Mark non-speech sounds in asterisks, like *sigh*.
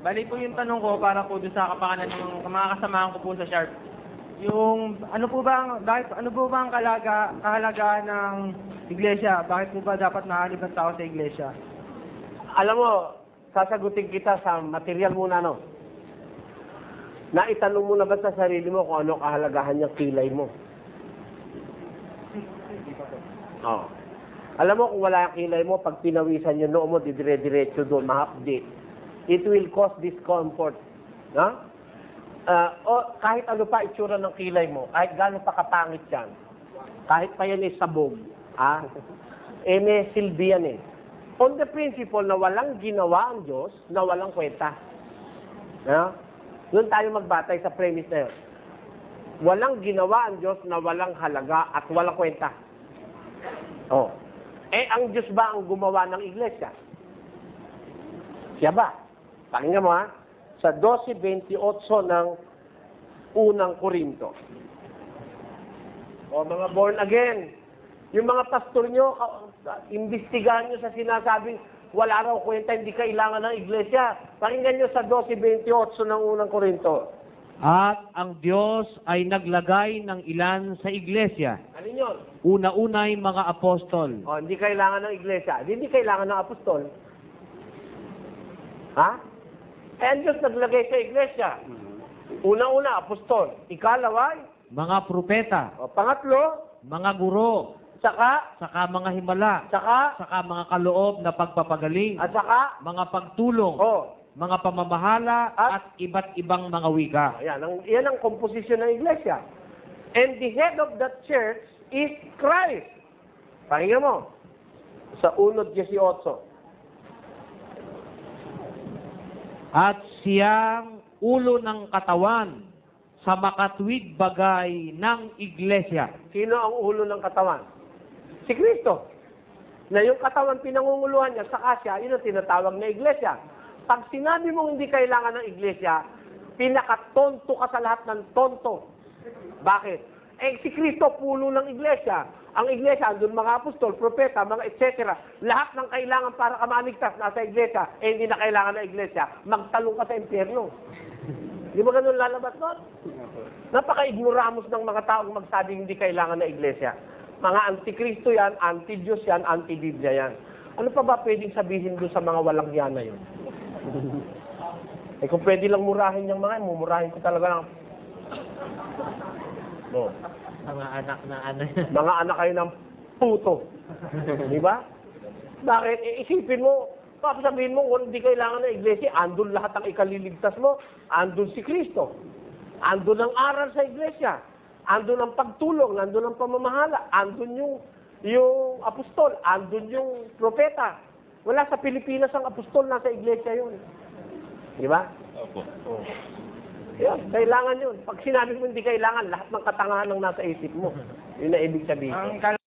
Bali po yung tanong ko para po doon sa kapakanan ng mga kasamahan ko po sa Sharp. Yung ano po ba ang bakit ano po ba ang kalaga kahalagaan ng iglesia? Bakit po ba dapat nahalib ang tao sa iglesia? Alam mo, sasagutin kita sa material muna, no? Naitanong mo na ba sa sarili mo kung ano kahalagahan ng kilay mo? Oo. Alam mo, kung wala ang kilay mo, pag pinawisan yung noo mo, didire-diretso doon, mahapdi. It will cause discomfort. No? Ah, o kahit ano pa itsura ng kilay mo, kahit gano'n pa kapangit yan, kahit pa yan ay sabog, ah, eh may silbi yan eh. On the principle na walang ginawa ang Diyos, na walang kwenta. No? Doon tayo magbatay sa premise na yun. Walang ginawa ang Diyos na walang halaga at walang kwenta. Oh. Eh, ang Diyos ba ang gumawa ng iglesia? Siya ba? Pakinggan mo ha. Sa 12.28 ng unang Korinto. O mga born again, yung mga pastor nyo, imbestigahan nyo sa sinasabing wala raw kwenta, hindi kailangan ng iglesia. Pakinggan nyo sa 12.28 ng unang Korinto. At ang Diyos ay naglagay ng ilan sa iglesia. Ano yun? Una-unay mga apostol, O, hindi kailangan ng iglesia. Hindi kailangan ng apostol. Ha? Ang Diyos naglagay sa iglesia. Una-una, apostol. Ikalawa, mga propeta, o, pangatlo, mga guro, saka, saka mga himala, saka, saka mga kaloob na pagpapagaling, at saka, mga pagtulong, oh, mga pamamahala, At- at iba't ibang mga wika. Ayan, ang, yan ang komposisyon ng iglesia. And the head of that church is Christ. Pakinggan mo. Sa 1.18. At siyang ulo ng katawan sa makatwid bagay ng iglesia. Sino ang ulo ng katawan? Si Kristo. Na yung katawan pinangunguluhan niya sa kasya, yun ang tinatawag na iglesia. Pag sinabi mong hindi kailangan ng iglesia, pinakatonto ka sa lahat ng tonto. Bakit? Eh, si Kristo, pulo ng iglesia. Ang iglesia, andun mga apostol, propeta, mga etc. Lahat ng kailangan para ka manigtas nasa iglesia, eh hindi na kailangan ng iglesia. Magtalong ka sa impyerno. *laughs* Di ba ganun lalabas nun? Napaka-ignoramos ng mga taong magsabing hindi kailangan ng iglesia. Mga antikristo yan, anti-Diyos yan, anti-Biblia yan. Ano pa ba pwedeng sabihin doon sa mga walang yan na yun? *laughs* eh kung pwede lang murahin yung mga, mumurahin ko talaga lang. No. Mga anak na ano Mga anak kayo ng puto. Di ba? Bakit? Eh, isipin mo, papasabihin mo, kung hindi kailangan ng iglesia, andun lahat ang ikaliligtas mo. Andun si Kristo. Andun ang aral sa iglesia. Andun ang pagtulong, andun ang pamamahala, andun yung yung apostol, andun yung propeta. Wala sa Pilipinas ang apostol, nasa iglesia yun. Di ba? Opo. Oh. Yan, kailangan yun. Pag sinabi mo hindi kailangan, lahat ng katangahan ng nasa isip mo. Yun na ibig sabihin. Ang